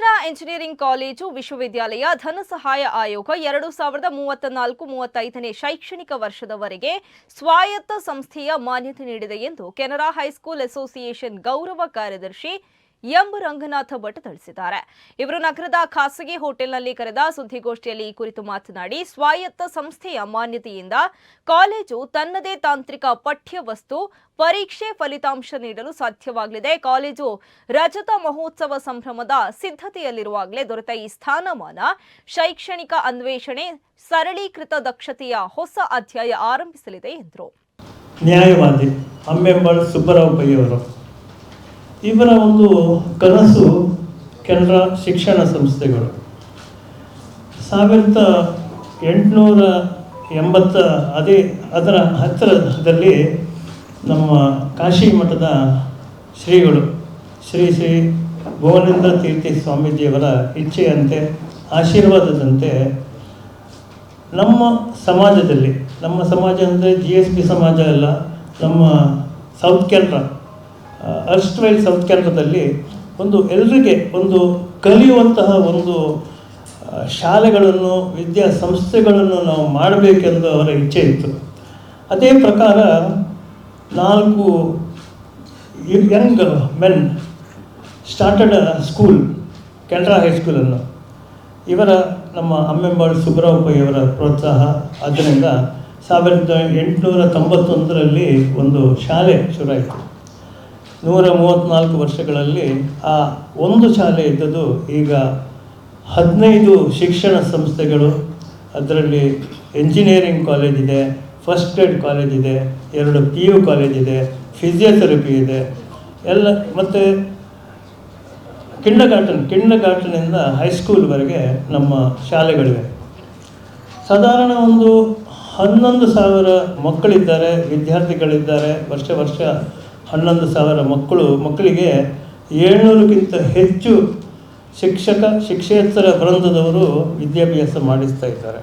Canara engineering college ವಿಶ್ವವಿದ್ಯಾಲಯ ಧನ ಸಹಾಯ ಆಯೋಗ ಎರಡು ಸಾವಿರದ ಮೂವತ್ತ ನಾಲ್ಕು ಮೂವತ್ತೈದನೇ ಶೈಕ್ಷಣಿಕ ವರ್ಷದವರೆಗೆ ಸ್ವಾಯತ್ತ ಸಂಸ್ಥೆಯ ಮಾನ್ಯತೆ ನೀಡಿದೆ ಎಂದು ಕೆನರಾ ಹೈಸ್ಕೂಲ್ ಅಸೋಸಿಯೇಷನ್ ಗೌರವ ಕಾರ್ಯದರ್ಶಿ ಎಂ ರಂಗನಾಥ ಭಟ್ ತಿಳಿಸಿದ್ದಾರೆ. ಇವರು ನಗರದ ಖಾಸಗಿ ಹೋಟೆಲ್ನಲ್ಲಿ ಕರೆದ ಸುದ್ದಿಗೋಷ್ಠಿಯಲ್ಲಿ ಈ ಕುರಿತು ಮಾತನಾಡಿ, ಸ್ವಾಯತ್ತ ಸಂಸ್ಥೆಯ ಮಾನ್ಯತೆಯಿಂದ ಕಾಲೇಜು ತನ್ನದೇ ತಾಂತ್ರಿಕ ಪಠ್ಯವಸ್ತು, ಪರೀಕ್ಷೆ ಫಲಿತಾಂಶ ನೀಡಲು ಸಾಧ್ಯವಾಗಲಿದೆ. ಕಾಲೇಜು ರಜತ ಮಹೋತ್ಸವ ಸಂಭ್ರಮದ ಸಿದ್ಧತೆಯಲ್ಲಿರುವಾಗಲೇ ದೊರೆತ ಈ ಸ್ಥಾನಮಾನ ಶೈಕ್ಷಣಿಕ ಅನ್ವೇಷಣೆ, ಸರಳೀಕೃತ ದಕ್ಷತೆಯ ಹೊಸ ಅಧ್ಯಾಯ ಆರಂಭಿಸಲಿದೆ ಎಂದರು. ನ್ಯಾಯವಾದಿ ಅಮ್ಮೆಂಬಾಳ್ ಸುಬ್ಬರಾವ್ ಪೈ ಅವರು ಇವರ ಒಂದು ಕನಸು ಕೆನರಾ ಶಿಕ್ಷಣ ಸಂಸ್ಥೆಗಳು. ಸಾವಿರದ ಎಂಟುನೂರ ಎಂಬತ್ತ ಅದೇ, ಅದರ ಹತ್ತಿರದಲ್ಲಿ ನಮ್ಮ ಕಾಶಿ ಮಠದ ಶ್ರೀಗಳು, ಶ್ರೀ ಶ್ರೀ ಭುವನೇಂದ್ರ ತೀರ್ಥಿ ಸ್ವಾಮೀಜಿಯವರ ಇಚ್ಛೆಯಂತೆ, ಆಶೀರ್ವಾದದಂತೆ ನಮ್ಮ ಸಮಾಜದಲ್ಲಿ, ನಮ್ಮ ಸಮಾಜ ಅಂದರೆ ಜಿ ಎಸ್ ಬಿ ಸಮಾಜ ಅಲ್ಲ, ನಮ್ಮ ಸೌತ್ ಕೆನರಾ ಅರ್ಸ್ಟ್ವೈಲ್ ಸೌತ್ ಒಂದು ಎಲ್ರಿಗೆ ಒಂದು ಕಲಿಯುವಂತಹ ಒಂದು ಶಾಲೆಗಳನ್ನು ಶಾಲೆಗಳನ್ನು ವಿದ್ಯಾಸಂಸ್ಥೆಗಳನ್ನು ನಾವು ಮಾಡಬೇಕೆಂದು ಅವರ ಇಚ್ಛೆ ಇತ್ತು. ಅದೇ ಪ್ರಕಾರ ನಾಲ್ಕು young men started school, Canara ಹೈಸ್ಕೂಲನ್ನು ಇವರ ನಮ್ಮ ಅಮ್ಮೆಂಬಾಳು ಸುಬ್ಬರಾವ್ ಪೈ ಅವರ ಪ್ರೋತ್ಸಾಹ. ಆದ್ದರಿಂದ ಸಾವಿರದ ಎಂಟುನೂರ ತೊಂಬತ್ತೊಂದರಲ್ಲಿ ಒಂದು ಶಾಲೆ ಶುರುವಾಯಿತು. ನೂರ ಮೂವತ್ತ್ನಾಲ್ಕು ವರ್ಷಗಳಲ್ಲಿ ಆ ಒಂದು ಶಾಲೆ ಇದ್ದದ್ದು ಈಗ ಹದಿನೈದು ಶಿಕ್ಷಣ ಸಂಸ್ಥೆಗಳು, ಅದರಲ್ಲಿ ಎಂಜಿನಿಯರಿಂಗ್ ಕಾಲೇಜ್ ಇದೆ ಫಸ್ಟ್ ಏಡ್ ಕಾಲೇಜ್ ಇದೆ, ಎರಡು ಪಿ ಯು ಕಾಲೇಜ್ ಇದೆ ಫಿಸಿಯೋಥೆರಪಿ ಇದೆ, ಎಲ್ಲ ಮತ್ತು ಕಿಂಡ ಗಾರ್ಟನ್ ಕಿಂಡ ಗಾರ್ಟನಿಂದ ಹೈಸ್ಕೂಲ್ವರೆಗೆ ನಮ್ಮ ಶಾಲೆಗಳಿವೆ. ಸಾಧಾರಣ ಒಂದು ಹನ್ನೊಂದು ಸಾವಿರ ಮಕ್ಕಳಿದ್ದಾರೆ, ವಿದ್ಯಾರ್ಥಿಗಳಿದ್ದಾರೆ, ವರ್ಷ ವರ್ಷ ಹನ್ನೊಂದು ಸಾವಿರ ಮಕ್ಕಳು ಮಕ್ಕಳಿಗೆ ಏಳ್ನೂರಕ್ಕಿಂತ ಹೆಚ್ಚು ಶಿಕ್ಷಕ ಶಿಕ್ಷೇತರ ವೃಂದದವರು ವಿದ್ಯಾಭ್ಯಾಸ ಮಾಡಿಸ್ತಾ ಇದ್ದಾರೆ.